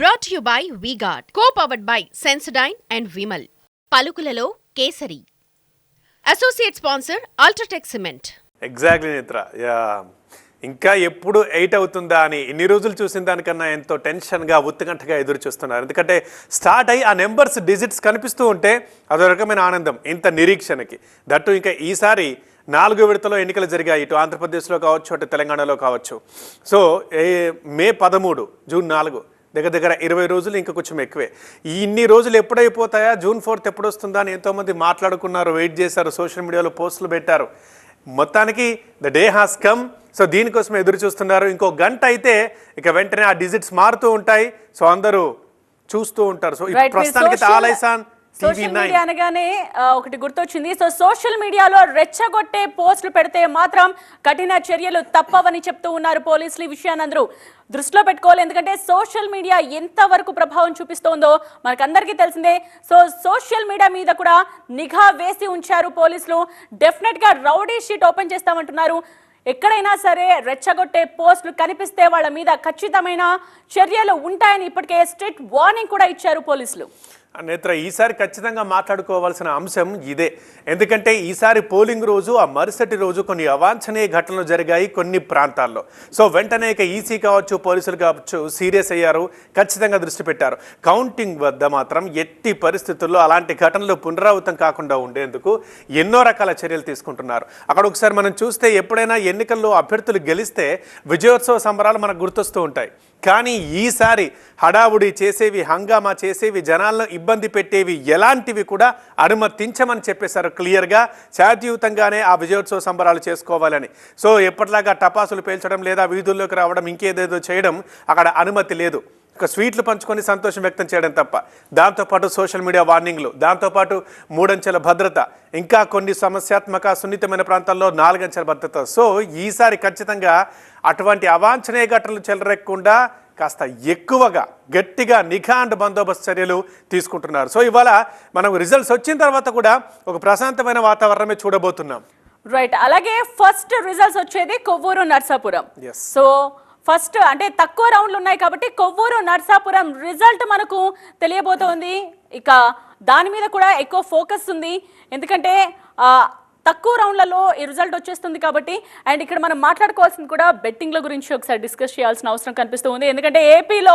Brought you by VGuard co powered by Sensodyne and Vimal పలుకులలో Kesari. Associate sponsor UltraTech cement exactly నిత్ర ఇంకా ఎప్పుడు eight అవుతుందా అని ఇన్ని రోజులు చూసిన దానికన్నా ఎంతో టెన్షన్గా ఉత్తుగంటగా ఎదురు చూస్తున్నారు ఎందుకంటే స్టార్ట్ అయ్యి ఆ నెంబర్స్ డిజిట్స్ కనిపిస్తూ ఉంటే అదో రకమైన ఆనందం ఇంత నిరీక్షణకి. దట్టు ఇంకా ఈసారి నాలుగు విడతలో ఎన్నికలు జరిగాయి. ఇటు ఆంధ్రప్రదేశ్లో కావచ్చు అటు తెలంగాణలో కావచ్చు. సో ఏ మే పదమూడు జూన్ నాలుగు దగ్గర దగ్గర ఇరవై రోజులు ఇంకా కొంచెం ఎక్కువే. ఈ ఇన్ని రోజులు ఎప్పుడైపోతాయా? జూన్ ఫోర్త్ ఎప్పుడు వస్తుందా అని ఎంతోమంది మాట్లాడుకున్నారు వెయిట్ చేశారు సోషల్ మీడియాలో పోస్టులు పెట్టారు. మొత్తానికి the day has come. So దీనికోసం ఎదురు చూస్తున్నారు. ఇంకో గంట అయితే ఇక వెంటనే ఆ డిజిట్స్ మారుతూ ఉంటాయి. సో అందరూ చూస్తూ ఉంటారు. సో ప్రస్తుతానికి ఆలైసాన్ సోషల్ మీడియా అనగానే ఒకటి గుర్తొచ్చింది. సో సోషల్ మీడియాలో రెచ్చగొట్టే పోస్టులు పెడితే మాత్రం కఠిన చర్యలు తప్పవని చెప్తూ ఉన్నారు పోలీసులు ఈ విషయాన్ని అందరూ దృష్టిలో పెట్టుకోవాలి. ఎందుకంటే సోషల్ మీడియా ఎంత వరకు ప్రభావం చూపిస్తోందో మనకందరికీ తెలిసిందే. సో సోషల్ మీడియా మీద కూడా నిఘా వేసి ఉంచారు పోలీసులు. డెఫినెట్గా రౌడీ షీట్ ఓపెన్ చేస్తామంటున్నారు. ఎక్కడైనా సరే రెచ్చగొట్టే పోస్టులు కనిపిస్తే వాళ్ళ మీద ఖచ్చితమైన చర్యలు ఉంటాయని ఇప్పటికే స్ట్రిక్ట్ వార్నింగ్ కూడా ఇచ్చారు పోలీసులు. నేత్ర ఈసారి ఖచ్చితంగా మాట్లాడుకోవాల్సిన అంశం ఇదే. ఎందుకంటే ఈసారి పోలింగ్ రోజు ఆ మరుసటి రోజు కొన్ని అవాంఛనీయ ఘటనలు జరిగాయి కొన్ని ప్రాంతాల్లో. సో వెంటనే ఇక ఈసీ కావచ్చు పోలీసులు కావచ్చు సీరియస్ అయ్యారు ఖచ్చితంగా దృష్టి పెట్టారు. కౌంటింగ్ వద్ద మాత్రం ఎట్టి పరిస్థితుల్లో అలాంటి ఘటనలు పునరావృతం కాకుండా ఉండేందుకు ఎన్నో రకాల చర్యలు తీసుకుంటున్నారు. అక్కడ ఒకసారి మనం చూస్తే ఎప్పుడైనా ఎన్నికల్లో అభ్యర్థులు గెలిస్తే విజయోత్సవ సంబరాలు మనకు గుర్తొస్తూ ఉంటాయి. కానీ ఈసారి హడావుడి చేసేవి హంగామా చేసేవి జనాలను ఇబ్బంది పెట్టేవి ఎలాంటివి కూడా అనుమతించమని చెప్పేశారు క్లియర్గా. శాంతియుతంగానే ఆ విజయోత్సవ సంబరాలు చేసుకోవాలని. సో ఎప్పటిలాగా టపాసులు పేల్చడం లేదా వీధుల్లోకి రావడం ఇంకేదేదో చేయడం అక్కడ అనుమతి లేదు. ఒక స్వీట్లు పంచుకొని సంతోషం వ్యక్తం చేయడం తప్ప. దాంతోపాటు సోషల్ మీడియా వార్నింగ్లు దాంతోపాటు మూడంచెల భద్రత ఇంకా కొన్ని సమస్యాత్మక సున్నితమైన ప్రాంతాల్లో నాలుగంచెల భద్రత. సో ఈసారి ఖచ్చితంగా అటువంటి అవాంఛనీయ ఘటనలు చెలరెక్కకుండా కాస్త ఎక్కువగా గట్టిగా నిఘా అండ్ బందోబస్తు చర్యలు తీసుకుంటున్నారు. సో ఇవాళ మనం రిజల్ట్స్ వచ్చిన తర్వాత కూడా ఒక ప్రశాంతమైన వాతావరణమే చూడబోతున్నాం. రైట్ అలాగే ఫస్ట్ రిజల్ట్స్ వచ్చేది Kovvur Narsapuram. Yes. So first అంటే తక్కువ రౌండ్లు ఉన్నాయి కాబట్టి కొవ్వూరు నర్సాపురం రిజల్ట్ మనకు తెలియబోతోంది. ఇక దాని మీద కూడా ఎక్కువ ఫోకస్ ఉంది. ఎందుకంటే తక్కువ రౌండ్లలో ఈ రిజల్ట్ వచ్చేస్తుంది కాబట్టి అండ్ ఇక్కడ మనం మాట్లాడుకోవాల్సింది కూడా బెట్టింగ్ల గురించి ఒకసారి డిస్కస్ చేయాల్సిన అవసరం కనిపిస్తూ ఉంది. ఎందుకంటే ఏపీలో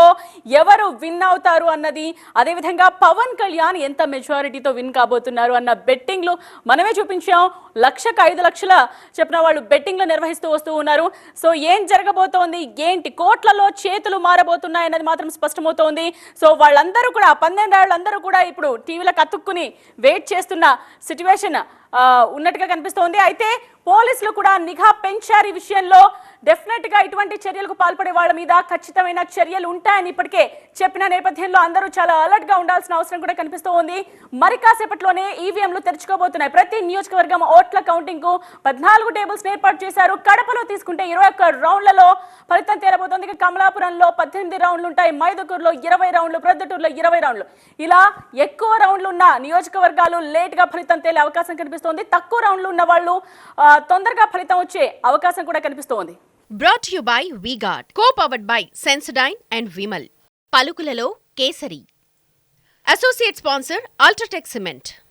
ఎవరు విన్ అవుతారు అన్నది అదేవిధంగా పవన్ కళ్యాణ్ ఎంత మెజారిటీతో విన్ కాబోతున్నారు అన్న బెట్టింగ్లు మనమే చూపించాం. లక్షకు ఐదు లక్షల చెప్పిన వాళ్ళు బెట్టింగ్లు నిర్వహిస్తూ వస్తూ ఉన్నారు. సో ఏం జరగబోతోంది? ఏంటి? కోట్లలో చేతులు మారబోతున్నాయి అన్నది మాత్రం స్పష్టమవుతోంది. సో వాళ్ళందరూ కూడా పన్నెండు కూడా ఇప్పుడు టీవీలకు అతుక్కుని వెయిట్ చేస్తున్న సిచ్యువేషన్ ఉన్నట్టుగా కనిపిస్తోంది. అయితే పోలీసులు కూడా నిఘా పెంచారు ఈ విషయంలో. డెఫినెట్గా ఇటువంటి చర్యలకు పాల్పడే వాళ్ళ మీద ఖచ్చితమైన చర్యలు ఉంటాయని ఇప్పటికే చెప్పిన నేపథ్యంలో అందరూ చాలా అలర్ట్గా ఉండాల్సిన అవసరం కూడా కనిపిస్తూ ఉంది. మరి కాసేపట్లోనే ఈవీఎంలు తెరుచుకోబోతున్నాయి. ప్రతి నియోజకవర్గం ఓట్ల కౌంటింగ్కు పద్నాలుగు టేబుల్స్ ఏర్పాటు చేశారు. కడపలో తీసుకుంటే ఇరవై ఒక్క రౌండ్లలో ఫలితం తేలబోతోంది. ఇక కమలాపురంలో పద్దెనిమిది రౌండ్లు ఉంటాయి. మైదుకూరులో ఇరవై రౌండ్లు ప్రొద్దుటూరులో ఇరవై రౌండ్లు. ఇలా ఎక్కువ రౌండ్లు ఉన్న నియోజకవర్గాలు లేట్గా ఫలితం తేలే అవకాశం కనిపిస్తోంది. తక్కువ రౌండ్లు ఉన్న వాళ్ళు ఆ, తొందరగా ఫలితం వచ్చే అవకాశం కూడా కనిపిస్తోంది. Brought you by VGuard co powered by Sensodyne and Vimal పలుకులలో Kesari. Associate sponsor UltraTech cement